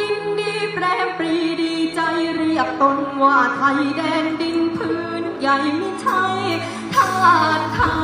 ยินดีแปรปรีดีใจเรียกตนว่าไทยแดนดินพื้นใหญ่ไม่ใช่ทานไทา